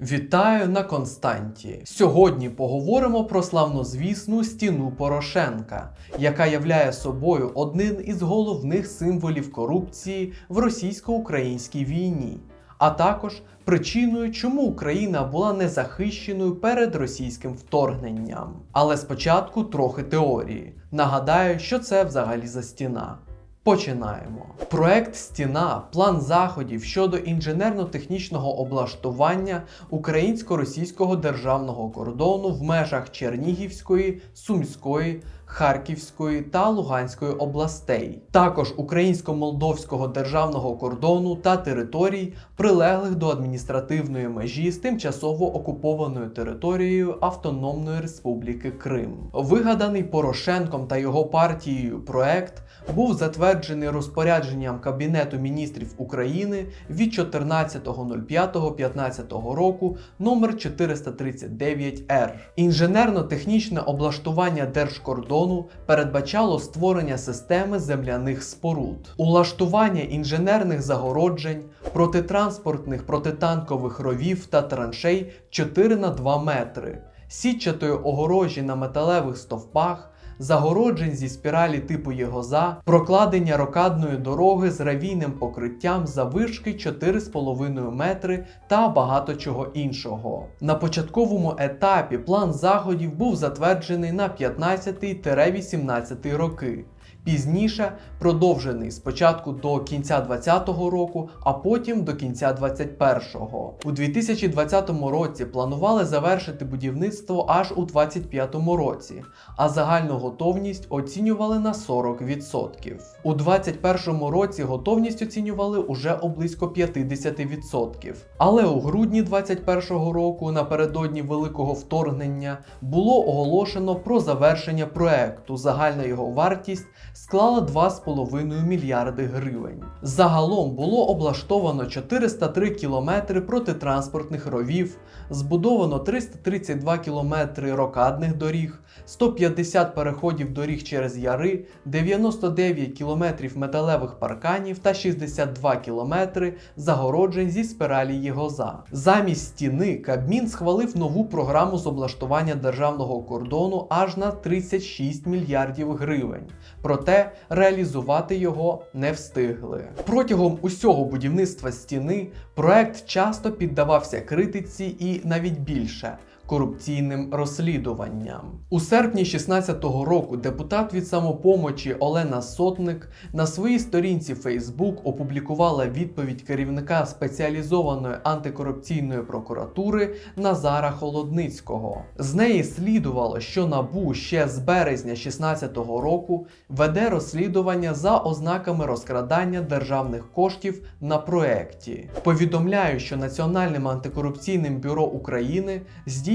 Вітаю на Константі. Сьогодні поговоримо про славнозвісну стіну Порошенка, яка являє собою один із головних символів корупції в російсько-українській війні, а також причиною, чому Україна була незахищеною перед російським вторгненням. Але спочатку трохи теорії. Нагадаю, що це взагалі за стіна. Починаємо. Проект Стіна план заходів щодо інженерно-технічного облаштування українсько-російського державного кордону в межах Чернігівської, Сумської, Харківської та Луганської областей, також українсько-молдовського державного кордону та територій, прилеглих до адміністративної межі з тимчасово окупованою територією Автономної Республіки Крим. Вигаданий Порошенком та його партією проект був затверджений розпорядженням Кабінету міністрів України від 14.05.15 року номер 439Р. Інженерно-технічне облаштування держкордону передбачало створення системи земляних споруд, улаштування інженерних загороджень, протитранспортних протитанкових ровів та траншей 4 на 2 метри, сітчатої огорожі на металевих стовпах загороджень зі спіралі типу Єгоза, прокладення рокадної дороги з равійним покриттям завишки 4,5 метри та багато чого іншого. На початковому етапі план заходів був затверджений на 15-18 роки. Пізніше продовжений спочатку до кінця 2020 року, а потім до кінця 2021. У 2020 році планували завершити будівництво аж у 2025 році, а загальну готовність оцінювали на 40%. У 2021 році готовність оцінювали уже у близько 50%. Але у грудні 2021 року, напередодні великого вторгнення, було оголошено про завершення проекту. Загальна його вартість склала 2,5 мільярди гривень. Загалом було облаштовано 403 кілометри протитранспортних ровів, збудовано 332 кілометри рокадних доріг, 150 переходів доріг через яри, 99 кілометрів металевих парканів та 62 кілометри загороджень зі спиралі Єгоза. Замість стіни Кабмін схвалив нову програму з облаштування державного кордону аж на 36 мільярдів гривень. Проте реалізувати його не встигли. Протягом усього будівництва стіни проект часто піддавався критиці і навіть більше. Корупційним розслідуванням у серпні 16-го року депутат від самопомочі Олена Сотник на своїй сторінці Facebook опублікувала відповідь керівника спеціалізованої антикорупційної прокуратури Назара Холодницького. З неї слідувало, що НАБУ ще з березня 16-го року веде розслідування за ознаками розкрадання державних коштів на проекті. Повідомляю, що Національним антикорупційним бюро України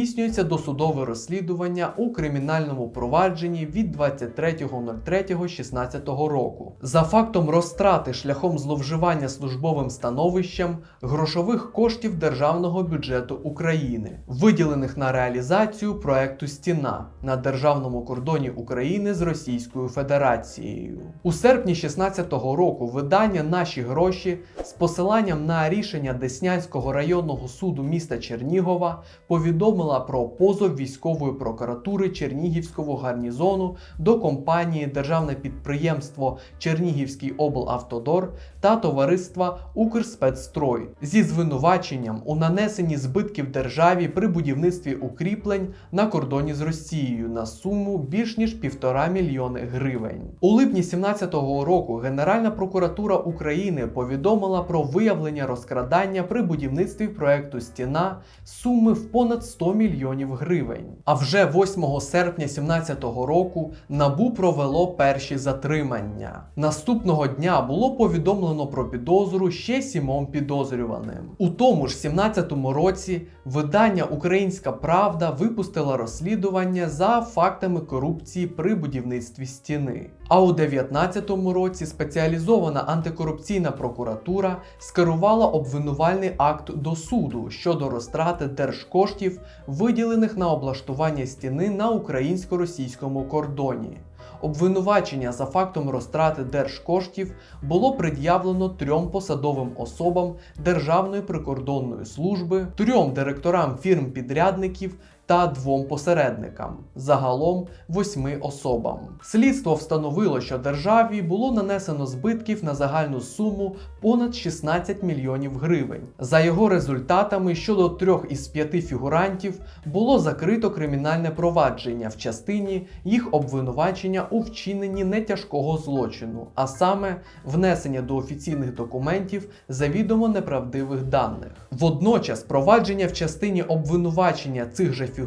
здійснюється досудове розслідування у кримінальному провадженні від 23.03.16 року за фактом розтрати шляхом зловживання службовим становищем грошових коштів державного бюджету України, виділених на реалізацію проекту Стіна на державному кордоні України з Російською Федерацією. У серпні 16 року видання Наші гроші з посиланням на рішення Деснянського районного суду міста Чернігова повідомила про позов військової прокуратури Чернігівського гарнізону до компанії Державне підприємство Чернігівський облавтодор та товариства Укрспецстрой зі звинуваченням у нанесенні збитків державі при будівництві укріплень на кордоні з Росією на суму більш ніж півтора мільйони гривень. У липні 17-го року Генеральна прокуратура України повідомила про виявлення розкрадання при будівництві проекту Стіна суми в понад 100 мільйонів гривень. А вже 8 серпня 17-го року НАБУ провело перші затримання. Наступного дня було повідомлено про підозру ще сімом підозрюваним. У тому ж 17-му році видання Українська Правда випустила розслідування за фактами корупції при будівництві стіни. А у 2019 році спеціалізована антикорупційна прокуратура скерувала обвинувальний акт до суду щодо розтрати держкоштів, виділених на облаштування стіни на українсько-російському кордоні. Обвинувачення за фактом розтрати держкоштів було пред'явлено трьом посадовим особам Державної прикордонної служби, трьом директорам фірм-підрядників та двом посередникам, загалом восьми особам. Слідство встановило, що державі було нанесено збитків на загальну суму понад 16 мільйонів гривень. За його результатами щодо трьох із п'яти фігурантів було закрито кримінальне провадження в частині їх обвинувачення у вчиненні нетяжкого злочину, а саме внесення до офіційних документів завідомо неправдивих даних. Водночас провадження в частині обвинувачення цих же фігурантів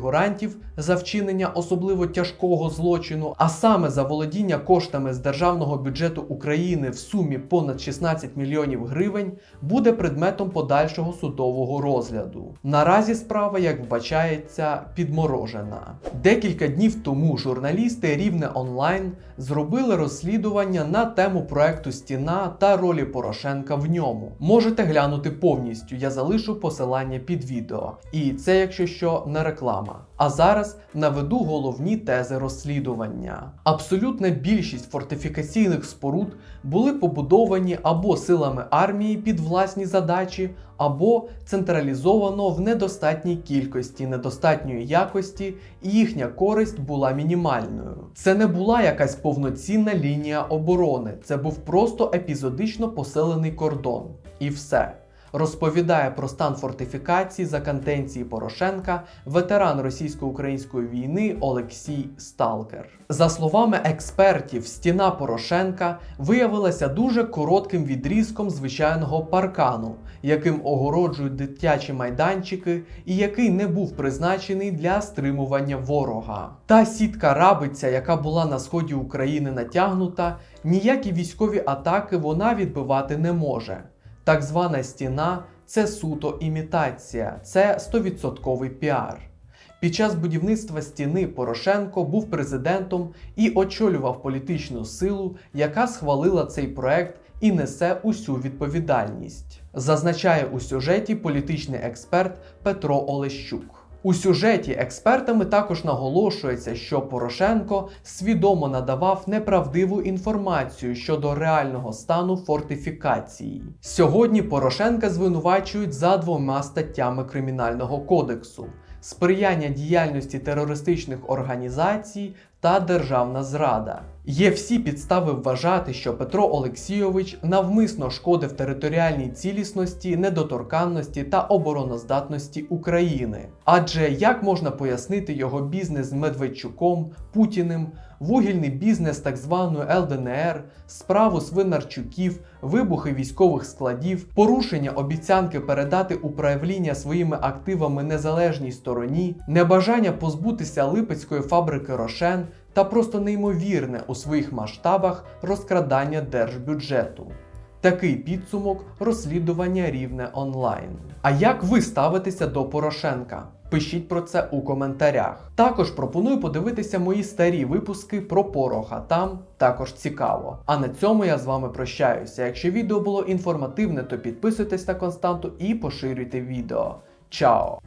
за вчинення особливо тяжкого злочину, а саме за володіння коштами з державного бюджету України в сумі понад 16 мільйонів гривень, буде предметом подальшого судового розгляду. Наразі справа, як вбачається, підморожена. Декілька днів тому журналісти Рівне онлайн зробили розслідування на тему проекту Стіна та ролі Порошенка в ньому. Можете глянути повністю, я залишу посилання під відео. І це, якщо що, не реклама. А зараз наведу головні тези розслідування. Абсолютна більшість фортифікаційних споруд були побудовані або силами армії під власні задачі, або централізовано в недостатній кількості, недостатньої якості, і їхня користь була мінімальною. Це не була якась повноцінна лінія оборони, це був просто епізодично поселений кордон. І все розповідає про стан фортифікації за кантенції Порошенка ветеран російсько-української війни Олексій Сталкер. За словами експертів, стіна Порошенка виявилася дуже коротким відрізком звичайного паркану, яким огороджують дитячі майданчики, і який не був призначений для стримування ворога. Та сітка рабиця, яка була на сході України натягнута, ніякі військові атаки вона відбивати не може. Так звана стіна це суто імітація, це 100% піар. Під час будівництва стіни Порошенко був президентом і очолював політичну силу, яка схвалила цей проект і несе усю відповідальність. Зазначає у сюжеті політичний експерт Петро Олещук. У сюжеті експертами також наголошується, що Порошенко свідомо надавав неправдиву інформацію щодо реального стану фортифікації. Сьогодні Порошенка звинувачують за двома статтями Кримінального кодексу: сприяння діяльності терористичних організацій та державна зрада. Є всі підстави вважати, що Петро Олексійович навмисно шкодив територіальній цілісності, недоторканності та обороноздатності України. Адже як можна пояснити його бізнес з Медведчуком, Путіним, вугільний бізнес так званої ЛДНР, справу Свинарчуків, вибухи військових складів, порушення обіцянки передати управління своїми активами незалежній стороні, небажання позбутися липецької фабрики Рошен та просто неймовірне у своїх масштабах розкрадання держбюджету. Такий підсумок розслідування рівне онлайн. А як ви ставитеся до Порошенка? Пишіть про це у коментарях. Також пропоную подивитися мої старі випуски про Пороха. Там також цікаво. А на цьому я з вами прощаюся. Якщо відео було інформативне, то підписуйтесь на константу і поширюйте відео. Чао!